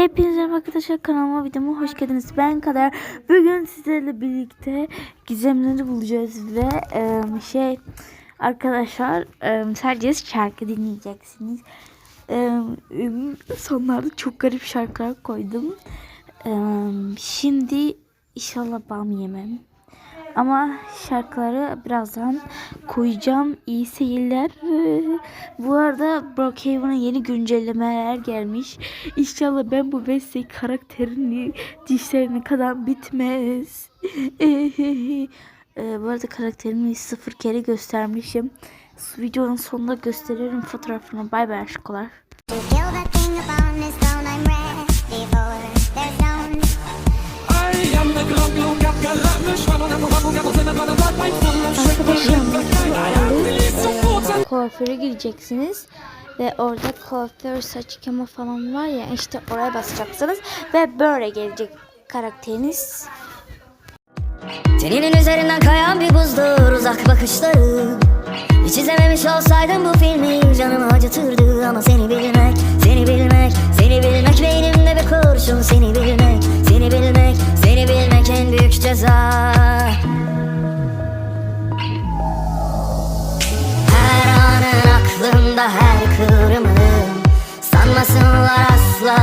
Hepinize arkadaşlar kanalıma videoma hoş geldiniz. Ben Kader. Bugün sizlerle birlikte gizemleri bulacağız ve e, şey arkadaşlar e, sadece şarkı dinleyeceksiniz. E, sonlarda çok garip şarkılar koydum. E, şimdi inşallah bam yemem. Ama şarkıları birazdan koyacağım. İyi seyirler. Bu arada Brookhaven'a yeni güncellemeler gelmiş. İnşallah ben bu Wesley karakterini dişlerine kadar bitmez. Ee, bu arada karakterimi sıfır kere göstermişim. Videonun sonunda gösteririm fotoğrafını. Bay bay aşkolar. Kuaföre gireceksiniz. Ve orada kuaför saç yıkama falan var ya işte oraya basacaksınız ve böyle gelecek karakteriniz. Teninin üzerinden kayan bir buzdur uzak bakışları. Hiç izlememiş olsaydım bu filmi canımı acıtırdı. Ama seni bilmek, seni bilmek, seni bilmek Beynimde bir kurşun. Seni bilmek, seni bilmek, seni bilmek en büyük ceza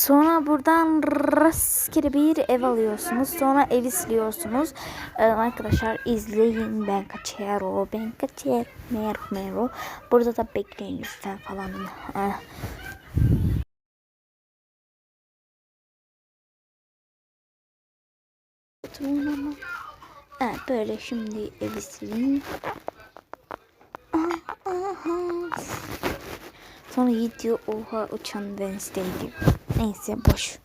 Sonra buradan rastgele bir ev alıyorsunuz. Sonra evi siliyorsunuz. Ee, arkadaşlar izleyin. Ben kaçero. Ben kaçero. Mero mero. Burada da bekleyin lütfen falan. Evet, böyle şimdi evi silin. Aha. Sonra gidiyor oha uçan Wednesday diyor. Neyse boş.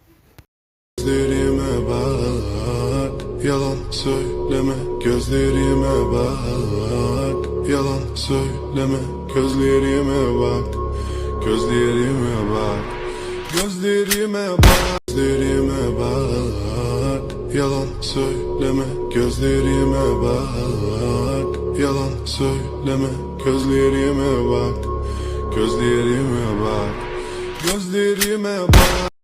Gözlerime bak, yalan söyleme. Gözlerime bak, yalan söyleme. Gözlerime bak, gözlerime bak. Gözlerime bak, gözlerime bak. Yalan söyleme. Gözlerime bak, yalan söyleme. Gözlerime bak, gözlerime bak Gözlerime bak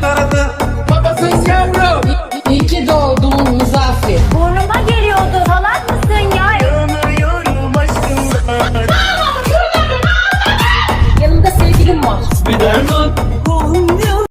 tarafı Babasız yavrum İyi ki doğdun